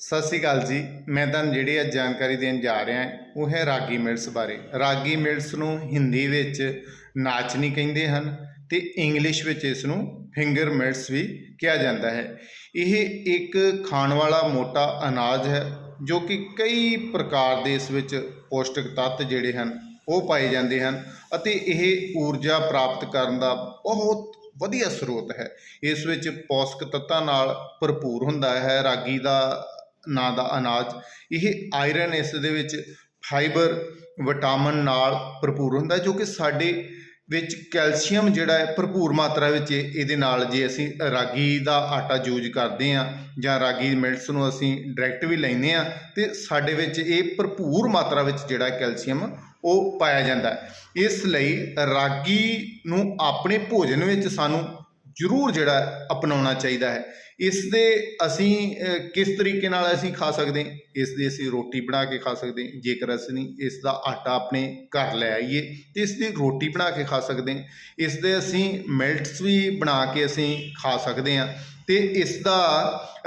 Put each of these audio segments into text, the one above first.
ਸਤਿ ਸ਼੍ਰੀ ਅਕਾਲ ਜੀ। ਮੈਂ ਤੁਹਾਨੂੰ ਜਿਹੜੀ ਅੱਜ ਜਾਣਕਾਰੀ ਦੇਣ ਜਾ ਰਿਹਾ ਉਹ ਹੈ ਰਾਗੀ ਮਿਲਸ ਬਾਰੇ। ਰਾਗੀ ਮਿਲਸ ਨੂੰ ਹਿੰਦੀ ਵਿੱਚ ਨਾਚਨੀ ਕਹਿੰਦੇ ਹਨ ਤੇ ਇੰਗਲਿਸ਼ ਵਿੱਚ ਇਸ ਨੂੰ ਫਿੰਗਰ ਮਿਲਸ ਵੀ ਕਿਹਾ ਜਾਂਦਾ ਹੈ। ਇਹ ਇੱਕ ਖਾਣ ਵਾਲਾ ਮੋਟਾ ਅਨਾਜ ਹੈ, ਜੋ ਕਿ ਕਈ ਪ੍ਰਕਾਰ ਦੇ ਇਸ ਵਿੱਚ ਪੌਸ਼ਟਿਕ ਤੱਤ ਜਿਹੜੇ ਹਨ, ਉਹ ਪਾਏ ਜਾਂਦੇ ਹਨ ਅਤੇ ਇਹ ਊਰਜਾ ਪ੍ਰਾਪਤ ਕਰਨ ਦਾ ਬਹੁਤ ਵਧੀਆ ਸਰੋਤ ਹੈ। ਇਸ ਵਿੱਚ ਪੌਸ਼ਟਿਕ ਤੱਤਾਂ ਨਾਲ ਭਰਪੂਰ ਹੁੰਦਾ ਹੈ। ਰਾਗੀ ਦਾ ਨਾਂ ਦਾ ਅਨਾਜ, ਇਹ ਆਇਰਨ ਇਸ ਦੇ ਵਿੱਚ ਫਾਈਬਰ ਵਿਟਾਮਿਨ ਨਾਲ ਭਰਪੂਰ ਹੁੰਦਾ ਜੋ ਕਿ ਸਾਡੇ ਵਿੱਚ ਕੈਲਸ਼ੀਅਮ ਜਿਹੜਾ ਹੈ, ਭਰਪੂਰ ਮਾਤਰਾ ਵਿੱਚ ਇਹ- ਇਹਦੇ ਨਾਲ ਜੇ ਅਸੀਂ ਰਾਗੀ ਦਾ ਆਟਾ ਯੂਜ਼ ਕਰਦੇ ਹਾਂ ਜਾਂ ਰਾਗੀ ਮਿਲਟਸ ਨੂੰ ਅਸੀਂ ਡਾਇਰੈਕਟ ਵੀ ਲੈਂਦੇ ਹਾਂ, ਤੇ ਸਾਡੇ ਵਿੱਚ ਇਹ ਭਰਪੂਰ ਮਾਤਰਾ ਵਿੱਚ ਜਿਹੜਾ ਕੈਲਸ਼ੀਅਮ ਉਹ ਪਾਇਆ ਜਾਂਦਾ ਹੈ। ਇਸ ਲਈ ਰਾਗੀ ਨੂੰ ਆਪਣੇ ਭੋਜਨ ਵਿੱਚ ਸਾਨੂੰ ਜ਼ਰੂਰ ਜਿਹੜਾ ਅਪਣਾਉਣਾ ਚਾਹੀਦਾ ਹੈ। ਇਸ ਦੇ ਅਸੀਂ ਕਿਸ ਤਰੀਕੇ ਨਾਲ ਅਸੀਂ ਖਾ ਸਕਦੇ ਹਾਂ? ਇਸ ਦੀ ਅਸੀਂ ਰੋਟੀ ਬਣਾ ਕੇ ਖਾ ਸਕਦੇ ਹਾਂ। ਜੇਕਰ ਅਸੀਂ ਇਸ ਦਾ ਆਟਾ ਆਪਣੇ ਘਰ ਲੈ ਆਈਏ, ਤੇ ਇਸ ਦੀ ਰੋਟੀ ਬਣਾ ਕੇ ਖਾ ਸਕਦੇ ਹਾਂ। ਇਸ ਦੇ ਅਸੀਂ ਮਿਲਟਸ ਵੀ ਬਣਾ ਕੇ ਅਸੀਂ ਖਾ ਸਕਦੇ ਹਾਂ। ਤੇ ਇਸ ਦਾ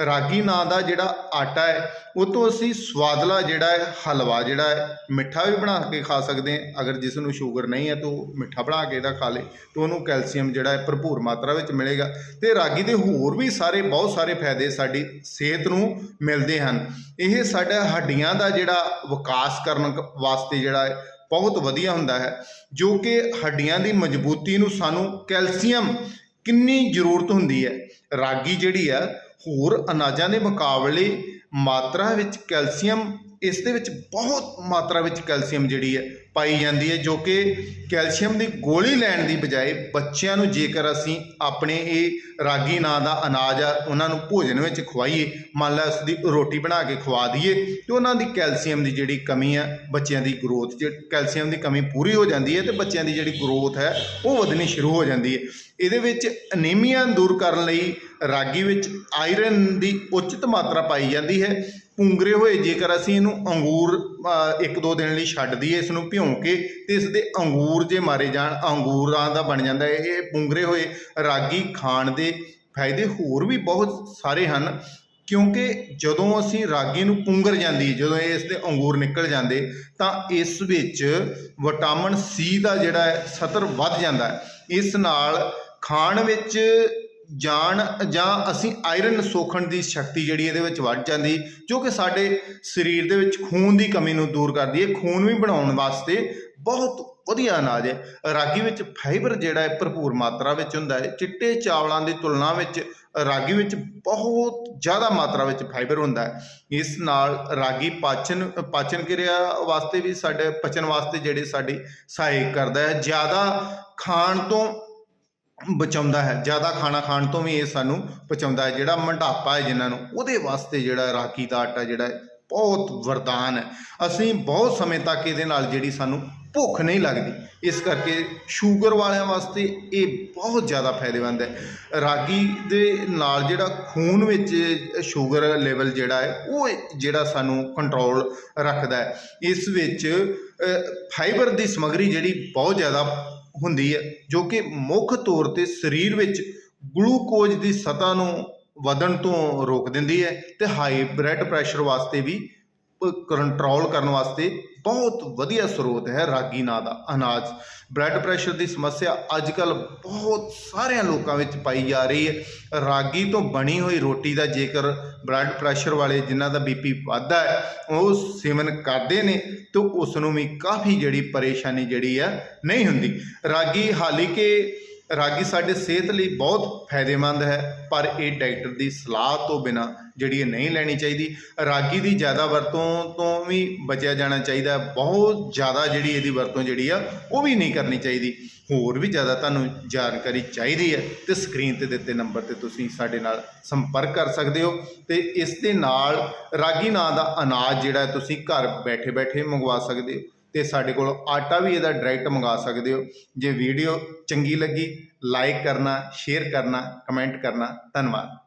ਰਾਗੀ ਨਾਂ ਦਾ ਜਿਹੜਾ ਆਟਾ ਹੈ, ਉਹ ਤੋਂ ਅਸੀਂ ਸਵਾਦਲਾ ਜਿਹੜਾ ਹੈ, ਹਲਵਾ ਜਿਹੜਾ ਹੈ, ਮਿੱਠਾ ਵੀ ਬਣਾ ਕੇ ਖਾ ਸਕਦੇ ਹਾਂ। ਅਗਰ ਜਿਸ ਨੂੰ ਸ਼ੂਗਰ ਨਹੀਂ ਹੈ, ਤਾਂ ਉਹ ਮਿੱਠਾ ਬਣਾ ਕੇ ਇਹਦਾ ਖਾ ਲੇ ਤਾਂ ਉਹਨੂੰ ਕੈਲਸ਼ੀਅਮ ਜਿਹੜਾ ਹੈ, ਭਰਪੂਰ ਮਾਤਰਾ ਵਿੱਚ ਮਿਲੇਗਾ। ਤੇ ਰਾਗੀ ਦੇ ਹੋਰ ਵੀ ਸਾਰੇ ਬਹੁਤ ਬਹੁਤ ਸਾਰੇ ਫਾਇਦੇ ਸਾਡੀ ਸਿਹਤ ਨੂੰ ਮਿਲਦੇ ਹਨ। ਇਹ ਸਾਡਾ ਹੱਡੀਆਂ ਦਾ ਜਿਹੜਾ ਵਿਕਾਸ ਕਰਨ ਵਾਸਤੇ ਜਿਹੜਾ ਹੈ, ਬਹੁਤ ਵਧੀਆ ਹੁੰਦਾ ਹੈ, ਜੋ ਕਿ ਹੱਡੀਆਂ ਦੀ ਮਜ਼ਬੂਤੀ ਨੂੰ ਸਾਨੂੰ ਕੈਲਸ਼ੀਅਮ ਕਿੰਨੀ ਜ਼ਰੂਰਤ ਹੁੰਦੀ ਹੈ। ਰਾਗੀ ਜਿਹੜੀ ਆ ਹੋਰ ਅਨਾਜਾਂ ਦੇ ਮੁਕਾਬਲੇ ਮਾਤਰਾ ਵਿੱਚ ਕੈਲਸ਼ੀਅਮ ਇਸ ਦੇ ਵਿੱਚ ਬਹੁਤ ਮਾਤਰਾ ਵਿੱਚ ਕੈਲਸ਼ੀਅਮ ਜਿਹੜੀ ਹੈ ਪਾਈ ਜਾਂਦੀ ਹੈ, ਜੋ ਕਿ ਕੈਲਸ਼ੀਅਮ ਦੀ ਗੋਲੀ ਲੈਣ ਦੀ ਬਜਾਏ ਬੱਚਿਆਂ ਨੂੰ ਜੇਕਰ ਅਸੀਂ ਆਪਣੇ ਇਹ ਰਾਗੀ ਨਾਂ ਦਾ ਅਨਾਜ ਆ ਉਹਨਾਂ ਨੂੰ ਭੋਜਨ ਵਿੱਚ ਖਵਾਈਏ, ਮੰਨ ਲਾ ਉਸ ਦੀ ਰੋਟੀ ਬਣਾ ਕੇ ਖਵਾ ਦਈਏ, ਤੇ ਉਹਨਾਂ ਦੀ ਕੈਲਸ਼ੀਅਮ ਦੀ ਜਿਹੜੀ ਕਮੀ ਆ, ਬੱਚਿਆਂ ਦੀ ਗਰੋਥ ਜੇ ਕੈਲਸ਼ੀਅਮ ਦੀ ਕਮੀ ਪੂਰੀ ਹੋ ਜਾਂਦੀ ਹੈ ਤੇ ਬੱਚਿਆਂ ਦੀ ਜਿਹੜੀ ਗਰੋਥ ਹੈ ਉਹ ਵਧਣੀ ਸ਼ੁਰੂ ਹੋ ਜਾਂਦੀ ਹੈ। ਇਹਦੇ ਵਿੱਚ ਅਨੀਮੀਆ ਦੂਰ ਕਰਨ ਲਈ ਰਾਗੀ ਵਿੱਚ ਆਇਰਨ ਦੀ ਉਚਿਤ ਮਾਤਰਾ ਪਾਈ ਜਾਂਦੀ ਹੈ ਪੁੰਗਰੇ ਹੋਏ, ਜੇਕਰ ਅਸੀਂ ਇਹਨੂੰ ਅੰਗੂਰ ਇੱਕ ਦੋ ਦਿਨ ਲਈ ਛੱਡ ਦਈਏ ਇਸ ਨੂੰ ਭਿਉਂ ਕੇ ਤੇ ਇਸ ਦੇ ਅੰਗੂਰ ਜੇ ਮਾਰੇ ਜਾਣ, ਅੰਗੂਰਾਂ ਦਾ ਬਣ ਜਾਂਦਾ ਇਹ ਪੁੰਗਰੇ ਹੋਏ ਰਾਗੀ ਖਾਣ ਦੇ ਫਾਇਦੇ ਹੋਰ ਵੀ ਬਹੁਤ ਸਾਰੇ ਹਨ, ਕਿਉਂਕਿ ਜਦੋਂ ਅਸੀਂ ਰਾਗੀ ਨੂੰ ਪੁੰਗਰ ਜਾਂਦੀ, ਜਦੋਂ ਇਸ ਦੇ ਅੰਗੂਰ ਨਿਕਲ ਜਾਂਦੇ, ਤਾਂ ਇਸ ਵਿੱਚ ਵਿਟਾਮਿਨ ਸੀ ਦਾ ਜਿਹੜਾ ਹੈ, ਸਤਰ ਵੱਧ ਜਾਂਦਾ ਹੈ। ਇਸ ਨਾਲ ਖਾਣ ਵਿੱਚ ਜਾਣ ਜਾਂ ਅਸੀਂ ਆਇਰਨ ਸੋਖਣ ਦੀ ਸ਼ਕਤੀ ਜਿਹੜੀ ਇਹਦੇ ਵਿੱਚ ਵੱਧ ਜਾਂਦੀ, ਜੋ ਕਿ ਸਾਡੇ ਸਰੀਰ ਦੇ ਵਿੱਚ ਖੂਨ ਦੀ ਕਮੀ ਨੂੰ ਦੂਰ ਕਰਦੀ ਹੈ, ਖੂਨ ਵੀ ਬਣਾਉਣ ਵਾਸਤੇ ਬਹੁਤ ਵਧੀਆ ਅਨਾਜ ਹੈ। ਰਾਗੀ ਵਿੱਚ ਫਾਈਬਰ ਜਿਹੜਾ ਹੈ, ਭਰਪੂਰ ਮਾਤਰਾ ਵਿੱਚ ਹੁੰਦਾ ਹੈ। ਚਿੱਟੇ ਚਾਵਲਾਂ ਦੀ ਤੁਲਨਾ ਵਿੱਚ ਰਾਗੀ ਵਿੱਚ ਬਹੁਤ ਜ਼ਿਆਦਾ ਮਾਤਰਾ ਵਿੱਚ ਫਾਈਬਰ ਹੁੰਦਾ ਹੈ। ਇਸ ਨਾਲ ਰਾਗੀ ਪਾਚਨ ਪਾਚਨ ਕਿਰਿਆ ਵਾਸਤੇ ਵੀ ਸਾਡੇ, ਪਚਨ ਵਾਸਤੇ ਜਿਹੜੇ ਸਾਡੀ ਸਹਾਇਕ ਕਰਦਾ ਹੈ। ਜ਼ਿਆਦਾ ਖਾਣ ਤੋਂ ਬਚਾਉਂਦਾ ਹੈ। ਜ਼ਿਆਦਾ ਖਾਣਾ ਖਾਣ ਤੋਂ ਵੀ ਇਹ ਸਾਨੂੰ ਬਚਾਉਂਦਾ ਹੈ। ਜਿਹੜਾ ਮੋਟਾਪਾ ਹੈ ਜਿਨ੍ਹਾਂ ਨੂੰ, ਉਹਦੇ ਵਾਸਤੇ ਜਿਹੜਾ ਰਾਗੀ ਦਾ ਆਟਾ ਜਿਹੜਾ ਬਹੁਤ ਵਰਦਾਨ ਹੈ। ਅਸੀਂ ਬਹੁਤ ਸਮੇਂ ਤੱਕ ਇਹਦੇ ਨਾਲ ਜਿਹੜੀ ਸਾਨੂੰ ਭੁੱਖ ਨਹੀਂ ਲੱਗਦੀ। ਇਸ ਕਰਕੇ ਸ਼ੂਗਰ ਵਾਲਿਆਂ ਵਾਸਤੇ ਇਹ ਬਹੁਤ ਜ਼ਿਆਦਾ ਫਾਇਦੇਮੰਦ ਹੈ। ਰਾਗੀ ਦੇ ਨਾਲ ਜਿਹੜਾ ਖੂਨ ਵਿੱਚ ਸ਼ੂਗਰ ਲੈਵਲ ਜਿਹੜਾ ਹੈ, ਉਹ ਜਿਹੜਾ ਸਾਨੂੰ ਕੰਟਰੋਲ ਰੱਖਦਾ ਹੈ। ਇਸ ਵਿੱਚ ਫਾਈਬਰ ਦੀ ਸਮੱਗਰੀ ਜਿਹੜੀ ਬਹੁਤ ਜ਼ਿਆਦਾ ਹੁੰਦੀ ਹੈ, ਜੋ ਕਿ ਮੁੱਖ ਤੌਰ ਤੇ ਸਰੀਰ ਵਿੱਚ ਗਲੂਕੋਜ਼ ਦੀ ਸਤਹ ਨੂੰ ਵਧਣ ਤੋਂ ਰੋਕ ਦਿੰਦੀ ਹੈ ਤੇ ਹਾਈ ਬਲੱਡ ਪ੍ਰੈਸ਼ਰ ਵਾਸਤੇ ਵੀ ਕੰਟਰੋਲ ਕਰਨ ਵਾਸਤੇ ਬਹੁਤ ਵਧੀਆ ਸਰੋਤ ਹੈ ਰਾਗੀ ਨਾਂ ਦਾ ਅਨਾਜ। ਬਲੱਡ ਪ੍ਰੈਸ਼ਰ ਦੀ ਸਮੱਸਿਆ ਅੱਜ ਕੱਲ ਬਹੁਤ ਸਾਰਿਆਂ ਲੋਕਾਂ ਵਿੱਚ ਪਾਈ ਜਾ ਰਹੀ ਹੈ। ਰਾਗੀ ਤੋਂ ਬਣੀ ਹੋਈ ਰੋਟੀ ਦਾ ਜੇਕਰ ਬਲੱਡ ਪ੍ਰੈਸ਼ਰ ਵਾਲੇ ਜਿਨ੍ਹਾਂ ਦਾ ਬੀਪੀ ਵੱਧਦਾ ਹੈ, ਉਹ ਸੇਵਨ ਕਰਦੇ ਨੇ ਤਾਂ ਉਸ ਨੂੰ ਵੀ ਕਾਫੀ ਜਿਹੜੀ ਪਰੇਸ਼ਾਨੀ ਜਿਹੜੀ ਆ ਨਹੀਂ ਹੁੰਦੀ। ਰਾਗੀ ਹਾਲੀ ਕਿ ਰਾਗੀ ਸਾਡੇ ਸਿਹਤ ਲਈ ਬਹੁਤ ਫਾਇਦੇਮੰਦ ਹੈ, ਪਰ ਇਹ ਡਾਕਟਰ ਦੀ ਸਲਾਹ ਤੋਂ ਬਿਨਾ ਜਿਹੜੀ ਇਹ ਨਹੀਂ ਲੈਣੀ ਚਾਹੀਦੀ। ਰਾਗੀ ਦੀ ਜ਼ਿਆਦਾ ਵਰਤੋਂ ਤੋਂ ਵੀ ਬਚਿਆ ਜਾਣਾ ਚਾਹੀਦਾ ਬਹੁਤ ਜ਼ਿਆਦਾ ਜਿਹੜੀ ਇਹਦੀ ਵਰਤੋਂ ਜਿਹੜੀ ਆ, ਉਹ ਵੀ ਨਹੀਂ ਕਰਨੀ ਚਾਹੀਦੀ। ਹੋਰ ਵੀ ਜ਼ਿਆਦਾ ਤੁਹਾਨੂੰ ਜਾਣਕਾਰੀ ਚਾਹੀਦੀ ਹੈ ਤੇ ਸਕਰੀਨ ਤੇ ਦਿੱਤੇ ਨੰਬਰ ਤੇ ਤੁਸੀਂ ਸਾਡੇ ਨਾਲ ਸੰਪਰਕ ਕਰ ਸਕਦੇ ਹੋ ਤੇ ਇਸ ਦੇ ਨਾਲ ਰਾਗੀ ਨਾਂ ਦਾ ਅਨਾਜ ਜਿਹੜਾ ਤੁਸੀਂ ਘਰ ਬੈਠੇ ਬੈਠੇ ਮੰਗਵਾ ਸਕਦੇ ਹੋ ਤੇ ਸਾਡੇ ਕੋਲ ਆਟਾ ਵੀ ਇਹਦਾ ਡਾਇਰੈਕਟ ਮੰਗਾ ਸਕਦੇ ਹੋ। ਜੇ ਵੀਡੀਓ ਚੰਗੀ ਲੱਗੀ ਲਾਈਕ ਕਰਨਾ ਸ਼ੇਅਰ ਕਰਨਾ ਕਮੈਂਟ ਕਰਨਾ। ਧੰਨਵਾਦ।